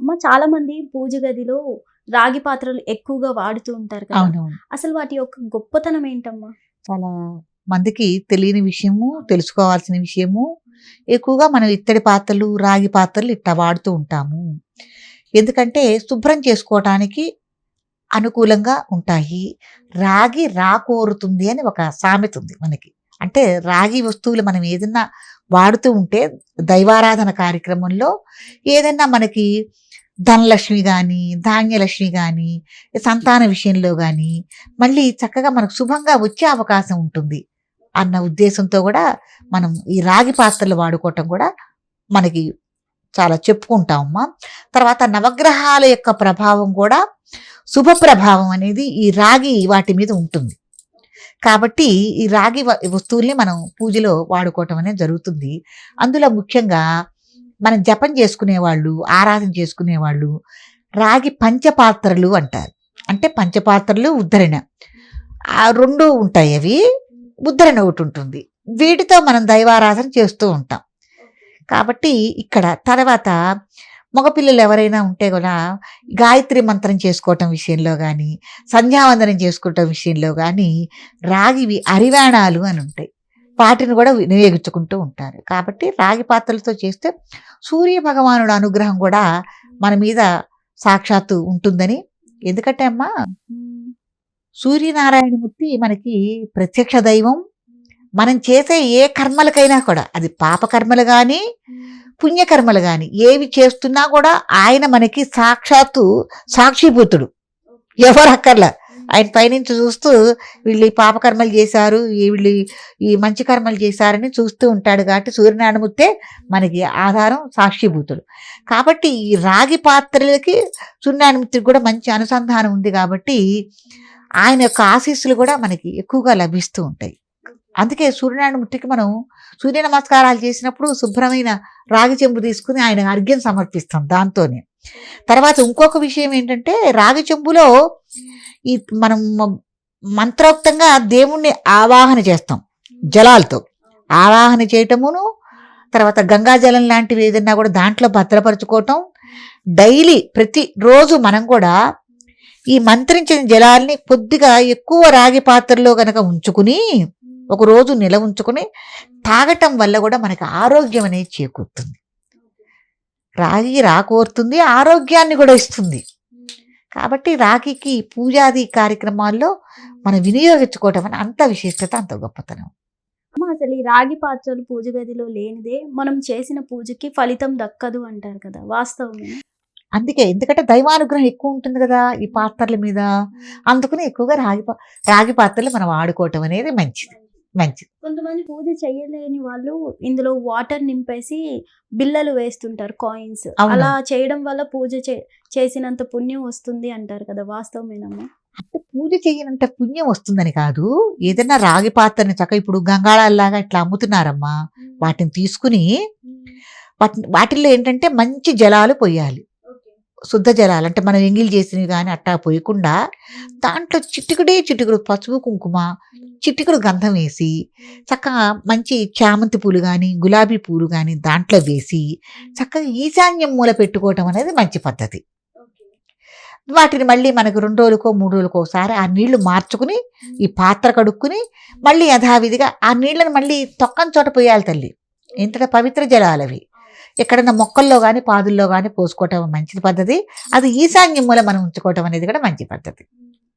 అమ్మ చాలా మంది పూజ గదిలో రాగి పాత్రలు ఎక్కువగా వాడుతూ ఉంటారు కదా. అవునవును. అసలు వాటి యొక్క గొప్పతనం ఏంటమ్మా? చాలా మందికి తెలియని విషయము తెలుసుకోవాల్సిన విషయము. ఎక్కువగా మనం ఇత్తడి పాత్రలు రాగి పాత్రలు ఇట్లా వాడుతూ ఉంటాము. ఎందుకంటే శుభ్రం చేసుకోవటానికి అనుకూలంగా ఉంటాయి. రాగి రాకోరుతుంది అని ఒక సామెత ఉంది మనకి. అంటే రాగి వస్తువులు మనం ఏదన్నా వాడుతూ ఉంటే దైవారాధన కార్యక్రమంలో ఏదన్నా మనకి ధనలక్ష్మి కానీ ధాన్యలక్ష్మి కానీ సంతాన విషయంలో కానీ మళ్ళీ చక్కగా మనకు శుభంగా వచ్చే అవకాశం ఉంటుంది అన్న ఉద్దేశంతో కూడా మనం ఈ రాగి పాత్రలు వాడుకోవటం కూడా మనకి చాలా చెప్పుకుంటామమ్మా తర్వాత నవగ్రహాల యొక్క ప్రభావం కూడా శుభ ప్రభావం అనేది ఈ రాగి వాటి మీద ఉంటుంది. కాబట్టి ఈ రాగి వస్తువుల్ని మనం పూజలో వాడుకోవటం అనేది జరుగుతుంది. అందులో ముఖ్యంగా మనం జపం చేసుకునే వాళ్ళు ఆరాధన చేసుకునే వాళ్ళు రాగి పంచపాత్రలు అంటారు. అంటే పంచపాత్రలు ఉద్ధరణ. రెండు ఉంటాయి అవి. ఉద్ధరణ ఒకటి ఉంటుంది. వీటితో మనం దైవారాధన చేస్తూ ఉంటాం. కాబట్టి ఇక్కడ తర్వాత మగపిల్లలు ఎవరైనా ఉంటే కూడా గాయత్రి మంత్రం చేసుకోవటం విషయంలో కానీ సంధ్యావందనం చేసుకోవటం విషయంలో కానీ రాగివి అరివాణాలు అని ఉంటాయి. వాటిని కూడా వినియోగించుకుంటూ ఉంటారు. కాబట్టి రాగి పాత్రలతో చేస్తే సూర్య భగవానుడు అనుగ్రహం కూడా మన మీద సాక్షాత్తు ఉంటుందని. ఎందుకంటే అమ్మా సూర్యనారాయణమూర్తి మనకి ప్రత్యక్ష దైవం. మనం చేసే ఏ కర్మలకైనా కూడా అది పాపకర్మలు కానీ పుణ్యకర్మలు కానీ ఏవి చేస్తున్నా కూడా ఆయన మనకి సాక్షాత్తు సాక్షిభూతుడు. ఎవరు అక్కర్లా. ఆయన పైనుంచి చూస్తూ వీళ్ళు ఈ పాపకర్మలు చేశారు ఈ వీళ్ళు ఈ మంచి కర్మలు చేశారని చూస్తూ ఉంటాడు కాబట్టి సూర్యనారాయణమూర్తే మనకి ఆధారం సాక్షిభూతుడు కాబట్టి ఈ రాగి పాత్రలకి సూర్యనారాయణమూర్తికి కూడా మంచి అనుసంధానం ఉంది కాబట్టి ఆయన యొక్క ఆశీస్సులు కూడా మనకి ఎక్కువగా లభిస్తూ ఉంటాయి. అందుకే సూర్యనారాయణమూర్తికి మనం సూర్య నమస్కారాలు చేసినప్పుడు శుభ్రమైన రాగి చెంబు తీసుకుని ఆయన అర్ఘ్యం సమర్పిస్తాం దాంతోనే. తర్వాత ఇంకొక విషయం ఏంటంటే రాగి చెంబులో ఈ మనం మంత్రోక్తంగా దేవుణ్ణి ఆవాహన చేస్తాం జలాలతో. ఆవాహన చేయటమును తర్వాత గంగాజలం లాంటివి ఏదైనా కూడా దాంట్లో భద్రపరచుకోవటం డైలీ ప్రతి రోజు మనం కూడా ఈ మంత్రించిన జలాల్ని కొద్దిగా ఎక్కువ రాగి పాత్రలో కనుక ఉంచుకుని ఒక రోజు నిల ఉంచుకుని తాగటం వల్ల కూడా మనకి ఆరోగ్యం అనేది చేకూరుతుంది. రాగి రాకోరుతుంది ఆరోగ్యాన్ని కూడా ఇస్తుంది. కాబట్టి రాగికి పూజాది కార్యక్రమాల్లో మనం వినియోగించుకోవటం అని అంత విశిష్టత అంత గొప్పతనం. అసలు ఈ రాగి పాత్రలు పూజ గదిలో లేనిదే మనం చేసిన పూజకి ఫలితం దక్కదు అంటారు కదా వాస్తవమే అందుకే ఎందుకంటే దైవానుగ్రహం ఎక్కువ ఉంటుంది కదా ఈ పాత్రల మీద. అందుకని ఎక్కువగా రాగి రాగి పాత్రలు మనం వాడుకోవటం అనేది మంచిది. మంచిది. కొంతమంది పూజ చేయలేని వాళ్ళు ఇందులో వాటర్ నింపేసి బిల్లలు వేస్తుంటారు కాయిన్స్. అలా చేయడం వల్ల పూజ చేసినంత పుణ్యం వస్తుంది అంటారు కదా వాస్తవమేనమ్మా? అంటే పూజ చేయనంత పుణ్యం వస్తుందని కాదు ఏదైనా రాగి పాత్రని చక్క ఇప్పుడు గంగాళాల్లాగా ఇట్లా అమ్ముతున్నారమ్మా. వాటిని తీసుకుని వాటి వాటిల్లో ఏంటంటే మంచి జలాలు పోయాలి శుద్ధ జలాలు అంటే మనం ఎంగిల్ చేసినవి కానీ అట్టా పోయకుండా దాంట్లో చిటికుడే చిటికుడు పసుపు కుంకుమ చిటికుడు గంధం వేసి చక్కగా మంచి చామంతి పూలు కానీ గులాబీ పూలు కానీ దాంట్లో వేసి చక్కగా ఈశాన్యం మూల పెట్టుకోవటం అనేది మంచి పద్ధతి. వాటిని మళ్ళీ మనకు రెండు రోజులకో మూడు రోజులకో ఒకసారి ఆ నీళ్ళు మార్చుకుని ఈ పాత్ర కడుక్కుని మళ్ళీ యథావిధిగా ఆ నీళ్ళని మళ్ళీ తొక్కని చోట పోయాలి తల్లి. ఎంత పవిత్ర జలాలవి. ఎక్కడైనా మొక్కల్లో కానీ పాదుల్లో కానీ పోసుకోవటం మంచి పద్ధతి. అది ఈశాన్యం మూల మనం ఉంచుకోవటం అనేది కూడా మంచి పద్ధతి.